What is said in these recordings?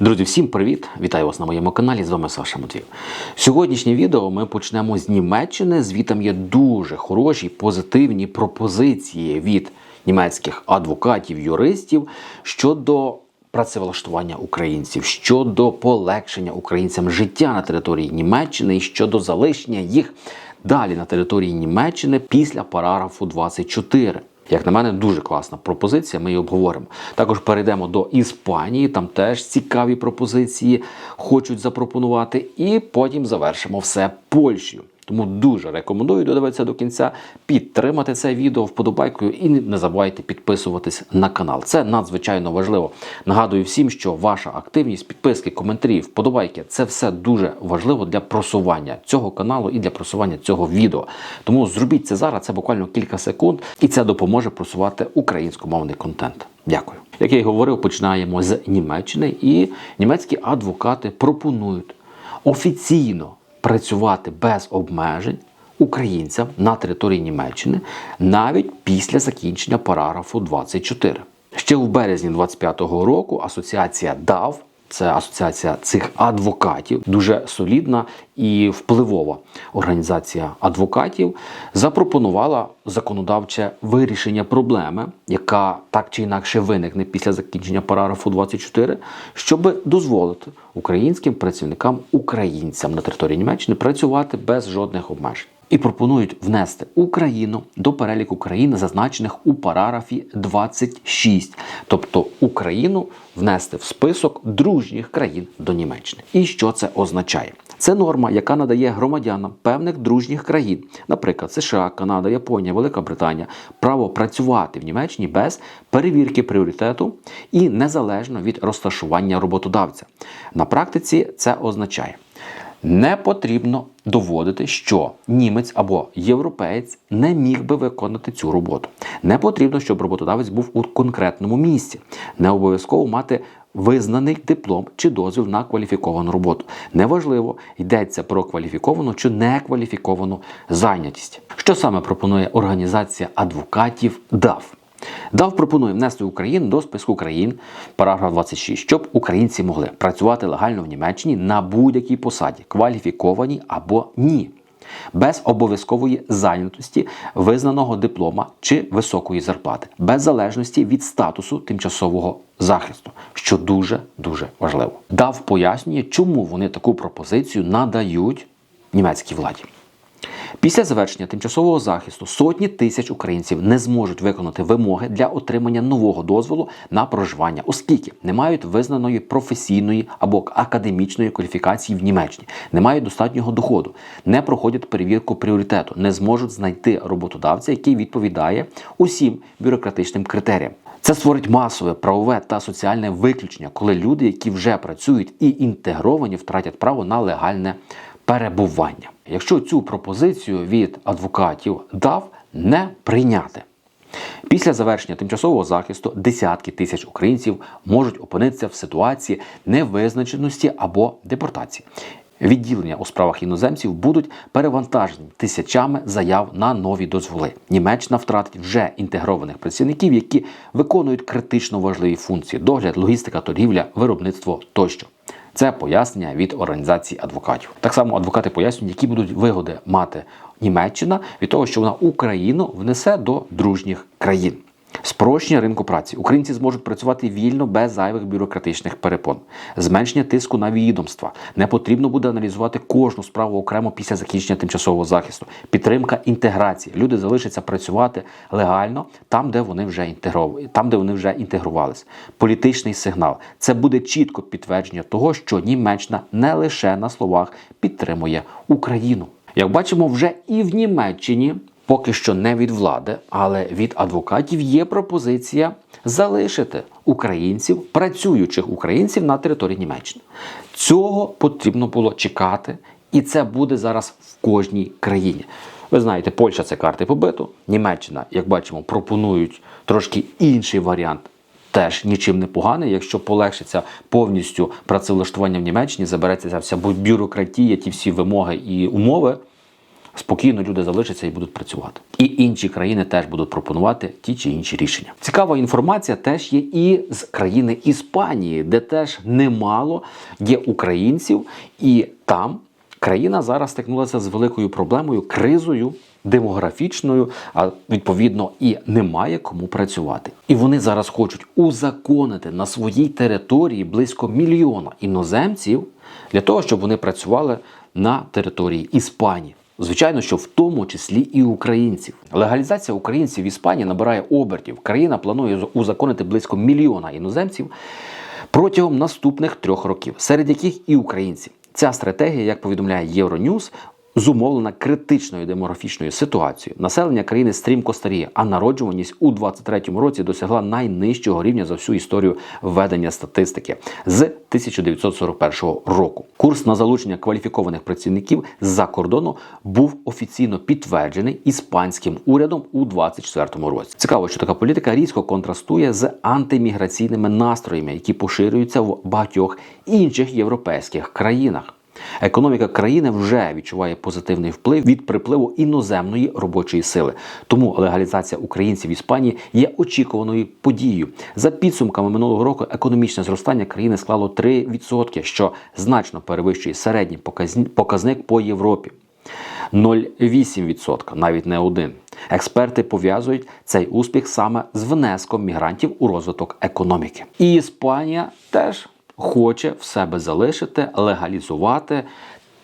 Друзі, всім привіт! Вітаю вас на моєму каналі. З вами Саша Матвів. Сьогоднішнє відео ми почнемо з Німеччини. Звітам є дуже хороші позитивні пропозиції від німецьких адвокатів, юристів щодо працевлаштування українців, щодо полегшення українцям життя на території Німеччини і щодо залишення їх далі на території Німеччини після параграфу 24. Як на мене, дуже класна пропозиція. Ми її обговоримо. Також перейдемо до Іспанії. Там теж цікаві пропозиції хочуть запропонувати. І потім завершимо все Польщею. Тому дуже рекомендую додивитися до кінця, підтримати це відео вподобайкою і не забувайте підписуватись на канал. Це надзвичайно важливо. Нагадую всім, що ваша активність, підписки, коментарі, вподобайки це все дуже важливо для просування цього каналу і для просування цього відео. Тому зробіть це зараз, це буквально кілька секунд, і це допоможе просувати українськомовний контент. Дякую. Як я й говорив, починаємо з Німеччини, і німецькі адвокати пропонують офіційно працювати без обмежень українцям на території Німеччини навіть після закінчення параграфу 24. Ще в березні 25-го року асоціація ДАВ. Це асоціація цих адвокатів, дуже солідна і впливова організація адвокатів, запропонувала законодавче вирішення проблеми, яка так чи інакше виникне після закінчення параграфу 24, щоб дозволити українським працівникам українцям на території Німеччини працювати без жодних обмежень. І пропонують внести Україну до переліку країн, зазначених у параграфі 26, тобто Україну внести в список дружніх країн до Німеччини. І що це означає? Це норма, яка надає громадянам певних дружніх країн, наприклад, США, Канада, Японія, Велика Британія, право працювати в Німеччині без перевірки пріоритету і незалежно від розташування роботодавця. На практиці це означає. Не потрібно доводити, що німець або європеєць не міг би виконати цю роботу. Не потрібно, щоб роботодавець був у конкретному місці. Не обов'язково мати визнаний диплом чи дозвіл на кваліфіковану роботу. Неважливо, йдеться про кваліфіковану чи некваліфіковану зайнятість. Що саме пропонує організація адвокатів ДАВ? ДАВ пропонує внести Україну до списку країн, параграф 26, щоб українці могли працювати легально в Німеччині на будь-якій посаді, кваліфікованій або ні, без обов'язкової зайнятості, визнаного диплома чи високої зарплати, без залежності від статусу тимчасового захисту, що дуже дуже важливо. ДАВ пояснює, чому вони таку пропозицію надають німецькій владі. Після завершення тимчасового захисту сотні тисяч українців не зможуть виконати вимоги для отримання нового дозволу на проживання, оскільки не мають визнаної професійної або академічної кваліфікації в Німеччині, не мають достатнього доходу, не проходять перевірку пріоритету, не зможуть знайти роботодавця, який відповідає усім бюрократичним критеріям. Це створить масове правове та соціальне виключення, коли люди, які вже працюють і інтегровані, втратять право на легальне перебування. Якщо цю пропозицію від адвокатів дав не прийняти. Після завершення тимчасового захисту десятки тисяч українців можуть опинитися в ситуації невизначеності або депортації. Відділення у справах іноземців будуть перевантажені тисячами заяв на нові дозволи. Німеччина втратить вже інтегрованих працівників, які виконують критично важливі функції: догляд, логістика, торгівля, виробництво тощо. Це пояснення від організації адвокатів. Так само адвокати пояснюють, які будуть вигоди мати Німеччина від того, що вона Україну внесе до дружніх країн. Спрощення ринку праці. Українці зможуть працювати вільно без зайвих бюрократичних перепон, зменшення тиску на відомства. Не потрібно буде аналізувати кожну справу окремо після закінчення тимчасового захисту. Підтримка інтеграції. Люди залишаться працювати легально там, де вони вже інтегровані, там, де вони вже інтегрувались. Політичний сигнал. Це буде чітко підтвердження того, що Німеччина не лише на словах підтримує Україну. Як бачимо, вже і в Німеччині. Поки що не від влади, але від адвокатів є пропозиція залишити українців, працюючих українців на території Німеччини. Цього потрібно було чекати, і це буде зараз в кожній країні. Ви знаєте, Польща це карти побиту, Німеччина, як бачимо, пропонують трошки інший варіант. Теж нічим не поганий, якщо полегшиться повністю працевлаштування в Німеччині, забереться ця вся бюрократія, ті всі вимоги і умови спокійно люди залишаться і будуть працювати. І інші країни теж будуть пропонувати ті чи інші рішення. Цікава інформація теж є і з країни Іспанії, де теж немало є українців, і там країна зараз стикнулася з великою проблемою, кризою. Демографічною, а відповідно і немає кому працювати. І вони зараз хочуть узаконити на своїй території близько мільйона іноземців для того, щоб вони працювали на території Іспанії. Звичайно, що в тому числі і українців. Легалізація українців в Іспанії набирає обертів. Країна планує узаконити близько мільйона іноземців протягом наступних трьох років, серед яких і українці. Ця стратегія, як повідомляє Євроньюз, зумовлена критичною демографічною ситуацією. Населення країни стрімко старіє, а народжуваність у 2023 році досягла найнижчого рівня за всю історію введення статистики з 1941 року. Курс на залучення кваліфікованих працівників з-за кордону був офіційно підтверджений іспанським урядом у 2024 році. Цікаво, що така політика різко контрастує з антиміграційними настроями, які поширюються в багатьох інших європейських країнах. Економіка країни вже відчуває позитивний вплив від припливу іноземної робочої сили. Тому легалізація українців в Іспанії є очікуваною подією. За підсумками минулого року економічне зростання країни склало 3%, що значно перевищує середній показник по Європі. 0,8%, навіть не один. Експерти пов'язують цей успіх саме з внеском мігрантів у розвиток економіки. І Іспанія теж хоче в себе залишити, легалізувати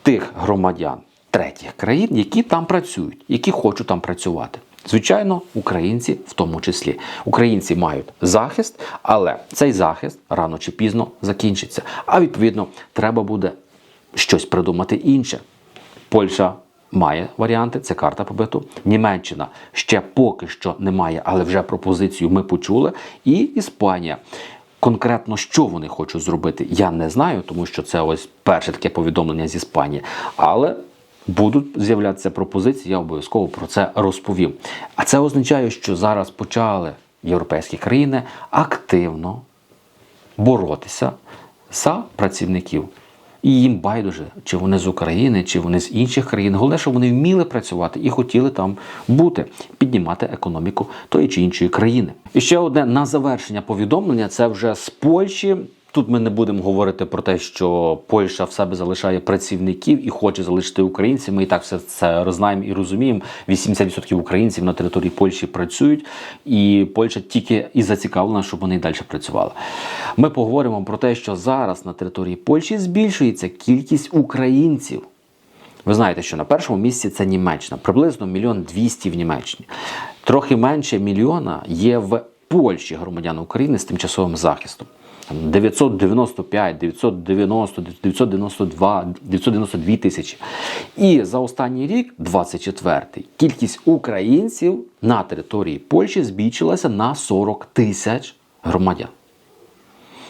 тих громадян третіх країн, які там працюють, які хочуть там працювати. Звичайно, українці в тому числі. Українці мають захист, але цей захист рано чи пізно закінчиться. А відповідно, треба буде щось придумати інше. Польща має варіанти, це карта побиту. Німеччина ще поки що немає, але вже пропозицію ми почули. І Іспанія. Конкретно, що вони хочуть зробити, я не знаю, тому що це ось перше таке повідомлення з Іспанії. Але будуть з'являтися пропозиції, я обов'язково про це розповім. А це означає, що зараз почали європейські країни активно боротися за працівників. І їм байдуже, чи вони з України, чи вони з інших країн. Головне, що вони вміли працювати і хотіли там бути, піднімати економіку тої чи іншої країни. І ще одне на завершення повідомлення це вже з Польщі. Тут ми не будемо говорити про те, що Польща в себе залишає працівників і хоче залишити українців. Ми і так все це знаємо і розуміємо. 80% українців на території Польщі працюють, і Польща тільки і зацікавлена, щоб вони й далі працювали. Ми поговоримо про те, що зараз на території Польщі збільшується кількість українців. Ви знаєте, що на першому місці це Німеччина, приблизно мільйон двісті в Німеччині. Трохи менше мільйона є в Польщі громадян України з тимчасовим захистом. 995, 990, 992, 992 тисячі. І за останній рік, 24-й, кількість українців на території Польщі збільшилася на 40 тисяч громадян.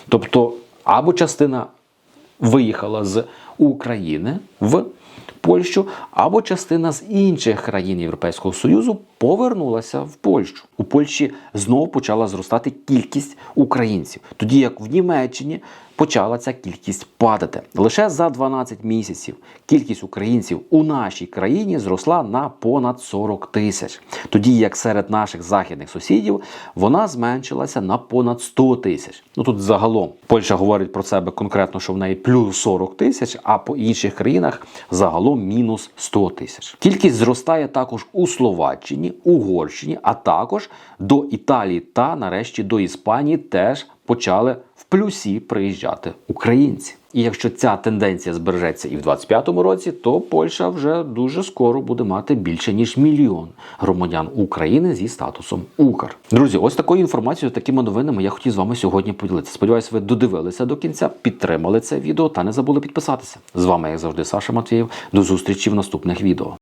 Тобто, або частина виїхала з України в Польщу, або частина з інших країн Європейського Союзу повернулася в Польщу. У Польщі знову почала зростати кількість українців, тоді як в Німеччині почала ця кількість падати. Лише за 12 місяців кількість українців у нашій країні зросла на понад 40 тисяч. Тоді як серед наших західних сусідів вона зменшилася на понад 100 тисяч. Ну тут загалом Польща говорить про себе конкретно, що в неї плюс 40 тисяч, а по інших країнах загалом мінус 100 тисяч. Кількість зростає також у Словаччині, Угорщині, а також до Італії та нарешті до Іспанії теж почали в плюсі приїжджати українці. І якщо ця тенденція збережеться і в 25-му році, то Польща вже дуже скоро буде мати більше ніж мільйон громадян України зі статусом Укр. Друзі, ось такою інформацією, такими новинами я хотів з вами сьогодні поділитися. Сподіваюсь, ви додивилися до кінця, підтримали це відео та не забули підписатися. З вами, як завжди, Саша Матвієв. До зустрічі в наступних відео.